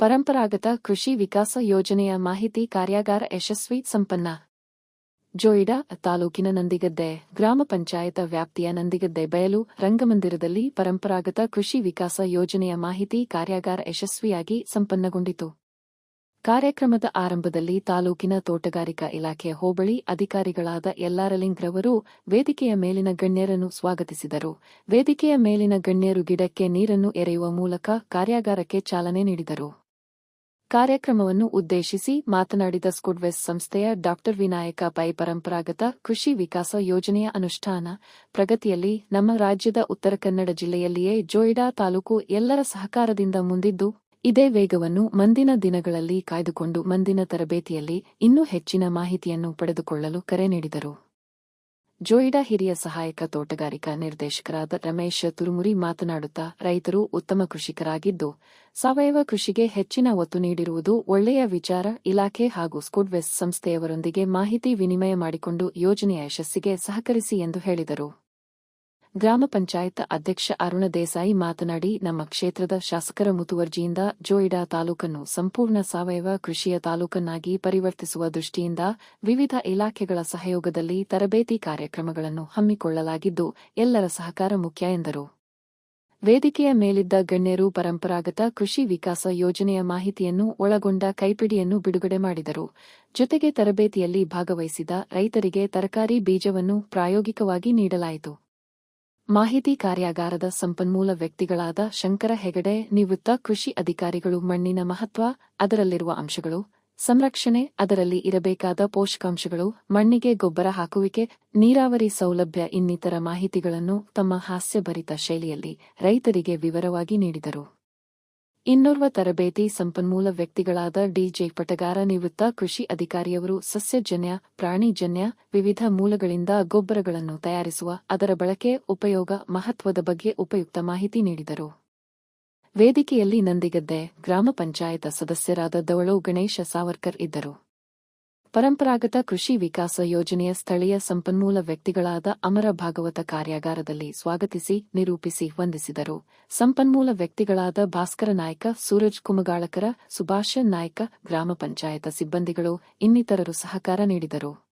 ಪರಂಪರಾಗತ ಕೃಷಿ ವಿಕಾಸ ಯೋಜನೆಯ ಮಾಹಿತಿ ಕಾರ್ಯಾಗಾರ ಯಶಸ್ವಿ ಸಂಪನ್ನ. ಜೋಯಿಡಾ ತಾಲೂಕಿನ ನಂದಿಗದ್ದೆ ಗ್ರಾಮ ಪಂಚಾಯತ ವ್ಯಾಪ್ತಿಯ ನಂದಿಗದ್ದೆ ಬಯಲು ರಂಗಮಂದಿರದಲ್ಲಿ ಪರಂಪರಾಗತ ಕೃಷಿ ವಿಕಾಸ ಯೋಜನೆಯ ಮಾಹಿತಿ ಕಾರ್ಯಾಗಾರ ಯಶಸ್ವಿಯಾಗಿ ಸಂಪನ್ನಗೊಂಡಿತು. ಕಾರ್ಯಕ್ರಮದ ಆರಂಭದಲ್ಲಿ ತಾಲೂಕಿನ ತೋಟಗಾರಿಕಾ ಇಲಾಖೆ ಹೋಬಳಿ ಅಧಿಕಾರಿಗಳಾದ ಎಲ್ಲಾರಲಿಂಗ್ರವರು ವೇದಿಕೆಯ ಮೇಲಿನ ಗಣ್ಯರನ್ನು ಸ್ವಾಗತಿಸಿದರು. ವೇದಿಕೆಯ ಮೇಲಿನ ಗಣ್ಯರು ಗಿಡಕ್ಕೆ ನೀರನ್ನು ಎರೆಯುವ ಮೂಲಕ ಕಾರ್ಯಾಗಾರಕ್ಕೆ ಚಾಲನೆ ನೀಡಿದರು. ಕಾರ್ಯಕ್ರಮವನ್ನು ಉದ್ದೇಶಿಸಿ ಮಾತನಾಡಿದ ಸ್ಕುಡ್ವೆಸ್ ಸಂಸ್ಥೆಯ ಡಾ ವಿನಾಯಕ ಪೈ ಪರಂಪರಾಗತ ಕೃಷಿ ವಿಕಾಸ ಯೋಜನೆಯ ಅನುಷ್ಠಾನ ಪ್ರಗತಿಯಲ್ಲಿ ನಮ್ಮ ರಾಜ್ಯದ ಉತ್ತರ ಕನ್ನಡ ಜಿಲ್ಲೆಯಲ್ಲಿಯೇ ಜೋಯಿಡಾ ತಾಲೂಕು ಎಲ್ಲರ ಸಹಕಾರದಿಂದ ಮುಂದಿದ್ದು, ಇದೇ ವೇಗವನ್ನು ಮಂದಿನ ದಿನಗಳಲ್ಲಿ ಕಾಯ್ದುಕೊಂಡು ಮಂದಿನ ತರಬೇತಿಯಲ್ಲಿ ಇನ್ನೂ ಹೆಚ್ಚಿನ ಮಾಹಿತಿಯನ್ನು ಪಡೆದುಕೊಳ್ಳಲು ಕರೆ ನೀಡಿದರು. ಜೋಯಿಡಾ ಹಿರಿಯ ಸಹಾಯಕ ತೋಟಗಾರಿಕಾ ನಿರ್ದೇಶಕರಾದ ರಮೇಶ್ ತುರುಮುರಿ ಮಾತನಾಡುತ್ತಾ, ರೈತರು ಉತ್ತಮ ಕೃಷಿಕರಾಗಿದ್ದು, ಸಾವಯವ ಕೃಷಿಗೆ ಹೆಚ್ಚಿನ ಒತ್ತು ನೀಡಿರುವುದು ಒಳ್ಳೆಯ ವಿಚಾರ. ಇಲಾಖೆ ಹಾಗೂ ಸ್ಕೂಡ್ವೆಸ್ ಸಂಸ್ಥೆಯವರೊಂದಿಗೆ ಮಾಹಿತಿ ವಿನಿಮಯ ಮಾಡಿಕೊಂಡು ಯೋಜನೆಯ ಯಶಸ್ಸಿಗೆ ಸಹಕರಿಸಿ ಎಂದು ಹೇಳಿದರು. ಗ್ರಾಮ ಪಂಚಾಯತ್ ಅಧ್ಯಕ್ಷ ಅರುಣ ದೇಸಾಯಿ ಮಾತನಾಡಿ, ನಮ್ಮ ಕ್ಷೇತ್ರದ ಶಾಸಕರ ಮುತುವರ್ಜಿಯಿಂದ ಜೋಯಿಡಾ ತಾಲೂಕನ್ನು ಸಂಪೂರ್ಣ ಸಾವಯವ ಕೃಷಿಯ ತಾಲೂಕನ್ನಾಗಿ ಪರಿವರ್ತಿಸುವ ದೃಷ್ಟಿಯಿಂದ ವಿವಿಧ ಇಲಾಖೆಗಳ ಸಹಯೋಗದಲ್ಲಿ ತರಬೇತಿ ಕಾರ್ಯಕ್ರಮಗಳನ್ನು ಹಮ್ಮಿಕೊಳ್ಳಲಾಗಿದ್ದು, ಎಲ್ಲರ ಸಹಕಾರ ಮುಖ್ಯ ಎಂದರು. ವೇದಿಕೆಯ ಮೇಲಿದ್ದ ಗಣ್ಯರು ಪರಂಪರಾಗತ ಕೃಷಿ ವಿಕಾಸ ಯೋಜನೆಯ ಮಾಹಿತಿಯನ್ನು ಒಳಗೊಂಡ ಕೈಪಿಡಿಯನ್ನು ಬಿಡುಗಡೆ ಮಾಡಿದರು. ಜೊತೆಗೆ ತರಬೇತಿಯಲ್ಲಿ ಭಾಗವಹಿಸಿದ ರೈತರಿಗೆ ತರಕಾರಿ ಬೀಜವನ್ನು ಪ್ರಾಯೋಗಿಕವಾಗಿ ನೀಡಲಾಯಿತು. ಮಾಹಿತಿ ಕಾರ್ಯಾಗಾರದ ಸಂಪನ್ಮೂಲ ವ್ಯಕ್ತಿಗಳಾದ ಶಂಕರ ಹೆಗಡೆ, ನಿವೃತ್ತ ಕೃಷಿ ಅಧಿಕಾರಿಗಳು, ಮಣ್ಣಿನ ಮಹತ್ವ, ಅದರಲ್ಲಿರುವ ಅಂಶಗಳು, ಸಂರಕ್ಷಣೆ, ಅದರಲ್ಲಿ ಇರಬೇಕಾದ ಪೋಷಕಾಂಶಗಳು, ಮಣ್ಣಿಗೆ ಗೊಬ್ಬರ ಹಾಕುವಿಕೆ, ನೀರಾವರಿ ಸೌಲಭ್ಯ ಇನ್ನಿತರ ಮಾಹಿತಿಗಳನ್ನು ತಮ್ಮ ಹಾಸ್ಯಭರಿತ ಶೈಲಿಯಲ್ಲಿ ರೈತರಿಗೆ ವಿವರವಾಗಿ ನೀಡಿದರು. ಇನ್ನೋರ್ವ ತರಬೇತಿ ಸಂಪನ್ಮೂಲ ವ್ಯಕ್ತಿಗಳಾದ ಡಿಜೆ ಪಟಗಾರ ನಿವೃತ್ತ ಕೃಷಿ ಅಧಿಕಾರಿಯವರು ಸಸ್ಯಜನ್ಯ, ಪ್ರಾಣಿಜನ್ಯ, ವಿವಿಧ ಮೂಲಗಳಿಂದ ಗೊಬ್ಬರಗಳನ್ನು ತಯಾರಿಸುವ, ಅದರ ಬಳಕೆ, ಉಪಯೋಗ, ಮಹತ್ವದ ಬಗ್ಗೆ ಉಪಯುಕ್ತ ಮಾಹಿತಿ ನೀಡಿದರು. ವೇದಿಕೆಯಲ್ಲಿ ನಂದಿಗದ್ದೆ ಗ್ರಾಮ ಪಂಚಾಯತ ಸದಸ್ಯರಾದ ದವಳೋ ಗಣೇಶ ಸಾವರ್ಕರ್ ಇದ್ದರು. ಪರಂಪರಾಗತ ಕೃಷಿ ವಿಕಾಸ ಯೋಜನೆಯ ಸ್ಥಳೀಯ ಸಂಪನ್ಮೂಲ ವ್ಯಕ್ತಿಗಳಾದ ಅಮರ ಭಾಗವತ ಕಾರ್ಯಾಗಾರದಲ್ಲಿ ಸ್ವಾಗತಿಸಿ ನಿರೂಪಿಸಿ ವಂದಿಸಿದರು. ಸಂಪನ್ಮೂಲ ವ್ಯಕ್ತಿಗಳಾದ ಭಾಸ್ಕರ ನಾಯ್ಕ, ಸೂರಜ್ ಕುಮಗಾಳಕರ ಸುಭಾಷ ನಾಯ್ಕ, ಗ್ರಾಮ ಪಂಚಾಯತ ಸಿಬ್ಬಂದಿಗಳು ಇನ್ನಿತರರು ಸಹಕಾರ ನೀಡಿದರು.